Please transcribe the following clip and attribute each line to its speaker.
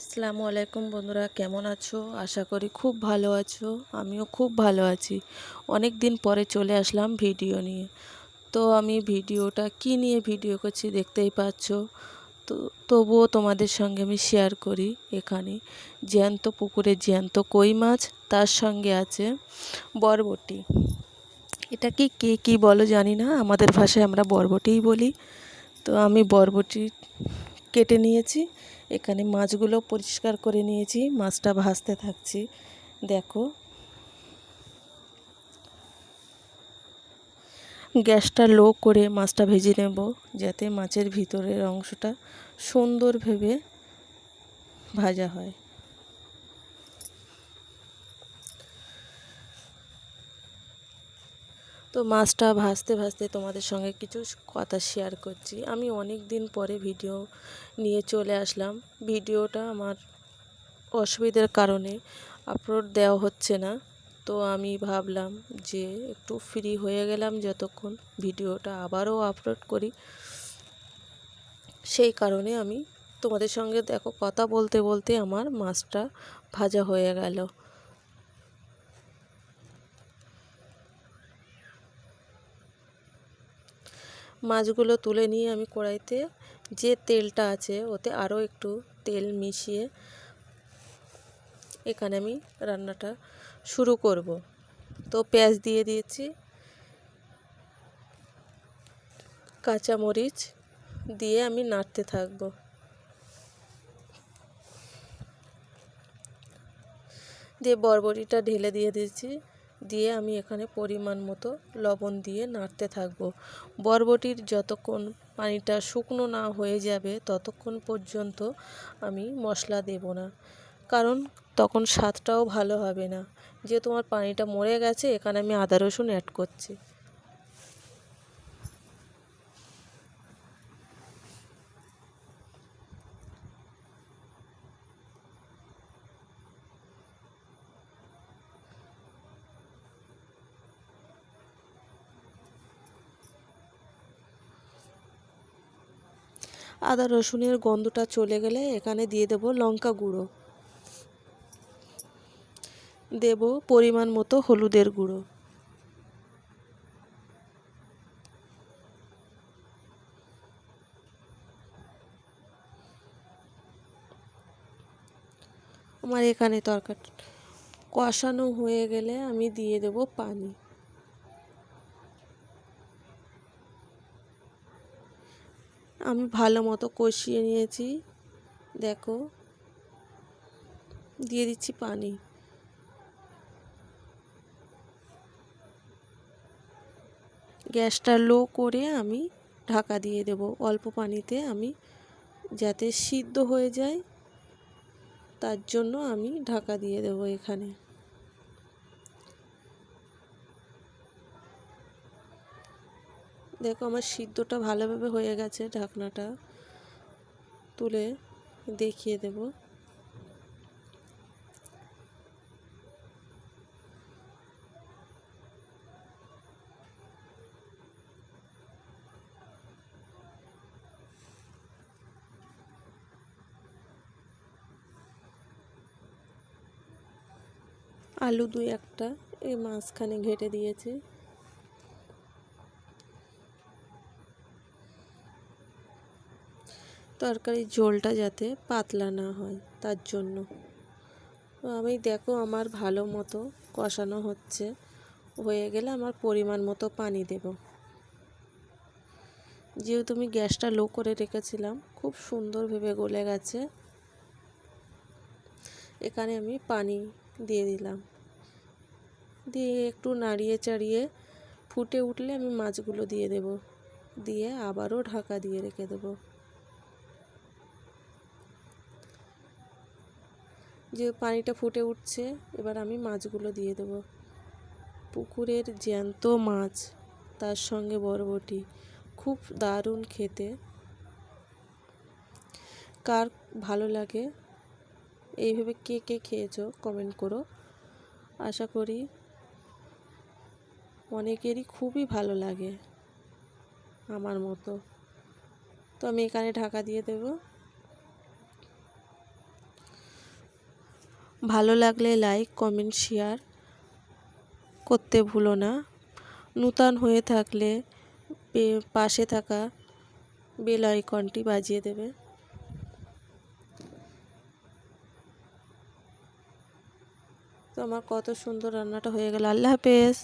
Speaker 1: আসসালামু আলাইকুম বন্ধুরা, কেমন আছো? আশা করি খুব ভালো আছো, আমিও খুব ভালো আছি। অনেক দিন পরে চলে আসলাম ভিডিও নিয়ে। তো আমি ভিডিওটা কি নিয়ে ভিডিও করছি দেখতেই পাচ্ছ। তো তবুও তোমাদের সঙ্গে আমি শেয়ার করি এখানে। জ্যান্ত পুকুরে জ্যান্ত কই মাছ? তার সঙ্গে আছে বরবটি। এটা কি, কে, কী বলো জানি না, আমাদের ভাষায় আমরা বরবটিই বলি। তো আমি বরবটি কেটে নিয়েছি। এখানে মাছগুলো পরিষ্কার করে নিয়েছি। মাছটা ভাজতে থাকছি। দেখো। গ্যাসটা লো করে মাছটা ভেজে নেব, যাতে মাছের ভিতরের অংশটা সুন্দরভাবে ভাজা হয়। তো মাছটা ভাজতে ভাজতে তোমাদের সঙ্গে কিছু কথা শেয়ার করছি। আমি অনেক দিন পরে ভিডিও নিয়ে চলে আসলাম। ভিডিওটা আমার অসুবিধার কারণে আপলোড দেওয়া হচ্ছে না। তো আমি ভাবলাম যে একটু ফ্রি হয়ে গেলাম যতক্ষণ ভিডিওটা আবারও আপলোড করি। সেই কারণে আমি তোমাদের সঙ্গে দেখো কথা বলতে বলতে আমার মাছটা ভাজা হয়ে গেল। মাছগুলো তুলে নিয়ে আমি কড়াইতে যে তেলটা আছে ওতে আরও একটু তেল মিশিয়ে এখানে আমি রান্নাটা শুরু করব। তো পেঁয়াজ দিয়ে দিয়েছি, কাঁচামরিচ দিয়ে আমি নাড়তে থাকব। দিয়ে বরবটিটা ঢেলে দিয়ে দিয়েছি। দিয়ে আমি এখানে পরিমাণ মতো লবণ দিয়ে নাড়তে থাকব। বরবটির যতক্ষণ পানিটা শুকনো না হয়ে যাবে, ততক্ষণ পর্যন্ত আমি মশলা দেব না। কারণ তখন স্বাদটাও ভালো হবে না। যে তোমার পানিটা মরে গেছে, এখানে আমি আদা রসুন অ্যাড করছি। আদা রসুনের গন্ধটা চলে গেলে এখানে দিয়ে দেব লঙ্কা গুঁড়ো। দেব পরিমাণ মতো হলুদের গুঁড়ো। আমার এখানে তরকারি কষানো হয়ে গেলে আমি দিয়ে দেব পানি। আমি ভালো মতো কষিয়ে নিয়েছি। দেখো। দিয়ে দিচ্ছি পানি। গ্যাসটা লো করে আমি ঢাকা দিয়ে দেব। অল্প পানিতে আমি যাতে সিদ্ধ হয়ে যায়, তার জন্য আমি ঢাকা দিয়ে দেব এখানে। দেখো আমার সিদ্ধটা ভালোভাবে হয়ে গেছে ঢাকনাটা তুলে দেখিয়ে দেব। আলু দুই একটা এই মাঝখানে ঘেটে দিয়েছি। তরকারির ঝোলটা যাতে পাতলা না হয়, তার জন্য। আমি দেখো আমার ভালো মতো কষানো হচ্ছে। হয়ে গেলে আমার পরিমাণ মতো পানি দেব। যেহেতু আমি গ্যাসটা লো করে রেখেছিলাম, খুব সুন্দরভাবে গলে গেছে। এখানে আমি পানি দিয়ে দিলাম। দিয়ে একটু নাড়িয়ে চাড়িয়ে ফুটে উঠলে আমি মাছগুলো দিয়ে দেব। দিয়ে আবারও ঢাকা দিয়ে রেখে দেবো। যে পানিটা ফুটে উঠছে, এবার আমি মাছগুলো দিয়ে দেব। পুকুরের জ্যান্ত মাছ, তার সঙ্গে বরবটি, খুব দারুণ খেতে। কার ভালো লাগে? এইভাবে কে কে খেয়েছো? কমেন্ট করো। আশা করি অনেকেরই খুবই ভালো লাগে আমার মতো। তো আমি এখানে ঢাকা দিয়ে দেবো। ভালো লাগলে লাইক কমেন্ট শেয়ার করতে ভুলো না। নূতন হয়ে থাকলে পাশে থাকা বেল আইকনটি বাজিয়ে দেবে। তো আমার কত সুন্দর রান্নাটা হয়ে গেল। আল্লাহ হাফেজ।